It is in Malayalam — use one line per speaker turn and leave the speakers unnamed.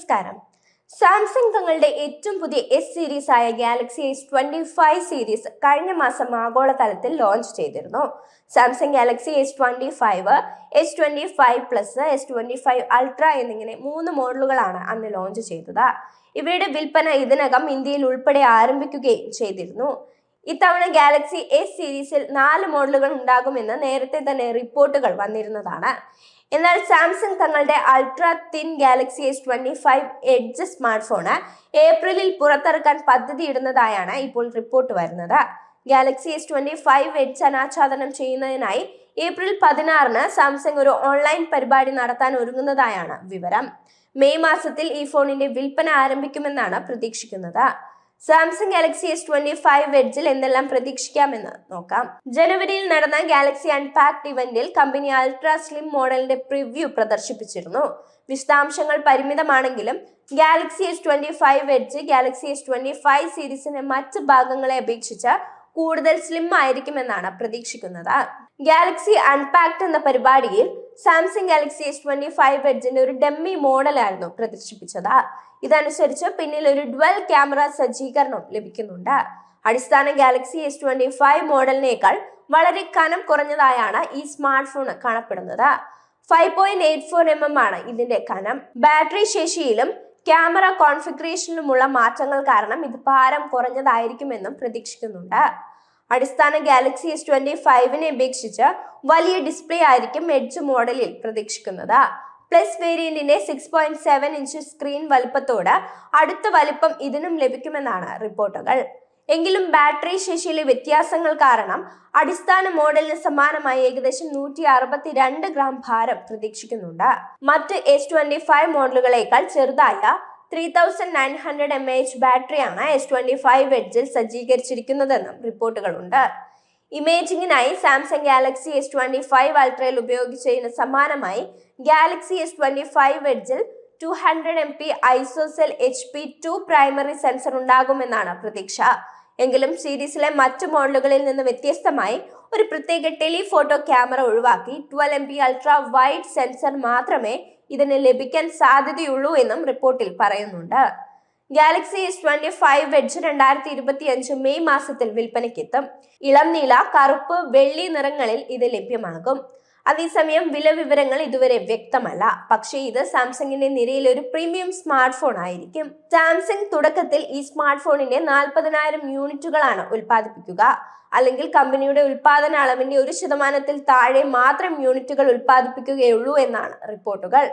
നമസ്കാരം. സാംസങ് തങ്ങളുടെ ഏറ്റവും പുതിയ എസ് സീരീസ് ആയ Galaxy S twenty five series കഴിഞ്ഞ മാസം ആഗോളതലത്തിൽ ലോഞ്ച് ചെയ്തിരുന്നു. Samsung Galaxy S twenty five S twenty five plus S twenty five ultra എന്നിങ്ങനെ മൂന്ന് മോഡലുകളാണ് അന്ന് ലോഞ്ച് ചെയ്തത്. ഇവയുടെ വിൽപ്പന ഇതിനകം ഇന്ത്യയിൽ ഉൾപ്പെടെ ആരംഭിക്കുകയും ചെയ്തിരുന്നു. ഇത്തവണ ഗാലക്സി എസ് സീരീസിൽ നാല് മോഡലുകൾ ഉണ്ടാകുമെന്ന് നേരത്തെ തന്നെ റിപ്പോർട്ടുകൾ വന്നിരുന്നതാണ്. എന്നാൽ സാംസങ് തങ്ങളുടെ ultra thin Galaxy S twenty five edge smart phone ഏപ്രിലിൽ പുറത്തിറക്കാൻ പദ്ധതിയിടുന്നതായാണ് ഇപ്പോൾ റിപ്പോർട്ട് വരുന്നത്. Galaxy S twenty five edge അനാച്ഛാദനം ചെയ്യുന്നതിനായി ഏപ്രിൽ പതിനാറിന് സാംസങ് ഒരു ഓൺലൈൻ പരിപാടി നടത്താൻ ഒരുങ്ങുന്നതായാണ് വിവരം. മെയ് മാസത്തിൽ ഈ ഫോണിന്റെ വിൽപ്പന ആരംഭിക്കുമെന്നാണ് പ്രതീക്ഷിക്കുന്നത്. Samsung Galaxy S twenty five എഡ്ജിൽ എന്തെല്ലാം പ്രതീക്ഷിക്കാമെന്ന് നോക്കാം. ജനുവരിയിൽ നടന്ന ഗാലക്സി അൺപാക്ട് ഇവന്റിൽ കമ്പനി അൾട്രാ സ്ലിം മോഡലിന്റെ പ്രിവ്യൂ പ്രദർശിപ്പിച്ചിരുന്നു. വിശദാംശങ്ങൾ പരിമിതമാണെങ്കിലും Galaxy S twenty five edge Galaxy S twenty five സീരീസിന്റെ മറ്റ് ഭാഗങ്ങളെ അപേക്ഷിച്ച് കൂടുതൽ സ്ലിം ആയിരിക്കുമെന്നാണ് പ്രതീക്ഷിക്കുന്നത്. ഗാലക്സി അൺപാക്ട് എന്ന പരിപാടിയിൽ Samsung Galaxy S twenty five എഡ്ജിന്റെ ഒരു ഡെമ്മി മോഡലായിരുന്നു പ്രദർശിപ്പിച്ചത്. ഇതനുസരിച്ച് പിന്നിൽ ഒരു ഡ്വൽ ക്യാമറ സജ്ജീകരണം ലഭിക്കുന്നുണ്ട്. അടിസ്ഥാന ഗാലക്സി എസ് ട്വന്റി ഫൈവ് മോഡലിനേക്കാൾ വളരെ കനം കുറഞ്ഞതായാണ് ഈ സ്മാർട്ട് ഫോൺ കാണപ്പെടുന്നത്. Five point eight four M M ആണ് ഇതിന്റെ കനം. ബാറ്ററി ശേഷിയിലും ക്യാമറ കോൺഫിഗറേഷനിലുമുള്ള മാറ്റങ്ങൾ കാരണം ഇത് ഭാരം കുറഞ്ഞതായിരിക്കുമെന്നും പ്രതീക്ഷിക്കുന്നുണ്ട്. അടിസ്ഥാന ഗാലക്സി എസ് ട്വന്റി ഫൈവിനെ അപേക്ഷിച്ച് വലിയ ഡിസ്പ്ലേ ആയിരിക്കും എഡ്ജ് മോഡലിൽ പ്രതീക്ഷിക്കുന്നത്. Plus വേരിയന്റിന്റെ six point seven inch screen വലുപ്പത്തോട് അടുത്ത വലിപ്പം ഇതിനും ലഭിക്കുമെന്നാണ് റിപ്പോർട്ടുകൾ. എങ്കിലും ബാറ്ററി ശേഷിയിലെ വ്യത്യാസങ്ങൾ കാരണം അടിസ്ഥാന മോഡലിന് സമാനമായി ഏകദേശം നൂറ്റി അറുപത്തിരണ്ട് ഗ്രാം ഭാരം പ്രതീക്ഷിക്കുന്നുണ്ട്. മറ്റ് എസ് ട്വന്റി ഫൈവ് മോഡലുകളേക്കാൾ ചെറുതായ three thousand nine hundred M H ബാറ്ററിയാണ് എസ് ട്വന്റി ഫൈവ് എഡ്ജിൽ സജ്ജീകരിച്ചിരിക്കുന്നതെന്നും റിപ്പോർട്ടുകളുണ്ട്. ഇമേജിങ്ങിനായി Samsung Galaxy S twenty five അൾട്രയിൽ ഉപയോഗിച്ചതിന് സമാനമായി ഗാലക്സി എസ് ട്വന്റി ഫൈവ് എഡ്ജിൽ two hundred M P ISOCELL H P two primary sensor ഉണ്ടാകുമെന്നാണ് പ്രതീക്ഷ. എങ്കിലും സീരീസിലെ മറ്റു മോഡലുകളിൽ നിന്ന് വ്യത്യസ്തമായി ഒരു പ്രത്യേക ടെലിഫോട്ടോ ക്യാമറ ഒഴിവാക്കി twelve M P ultra wide sensor മാത്രമേ ഇതിന് ലഭിക്കാൻ സാധ്യതയുള്ളൂ എന്നും റിപ്പോർട്ടിൽ പറയുന്നുണ്ട്. Galaxy S twenty five edge രണ്ടായിരത്തി ഇരുപത്തി അഞ്ച് മെയ് മാസത്തിൽ വിൽപ്പനയ്ക്കെത്തും. ഇളം നീല കറുപ്പ് വെള്ളി നിറങ്ങളിൽ ഇത് ലഭ്യമാകും. അതേസമയം വില വിവരങ്ങൾ ഇതുവരെ വ്യക്തമല്ല. പക്ഷേ ഇത് സാംസങ്ങിന്റെ നിരയിൽ ഒരു പ്രീമിയം സ്മാർട്ട് ഫോൺ ആയിരിക്കും. സാംസങ് തുടക്കത്തിൽ ഈ സ്മാർട്ട് ഫോണിന്റെ നാൽപ്പതിനായിരം യൂണിറ്റുകളാണ് ഉൽപ്പാദിപ്പിക്കുക. അല്ലെങ്കിൽ കമ്പനിയുടെ ഉൽപാദന അളവിന്റെ ഒരു ശതമാനത്തിൽ താഴെ മാത്രം യൂണിറ്റുകൾ ഉൽപ്പാദിപ്പിക്കുകയുള്ളൂ എന്നാണ് റിപ്പോർട്ടുകൾ.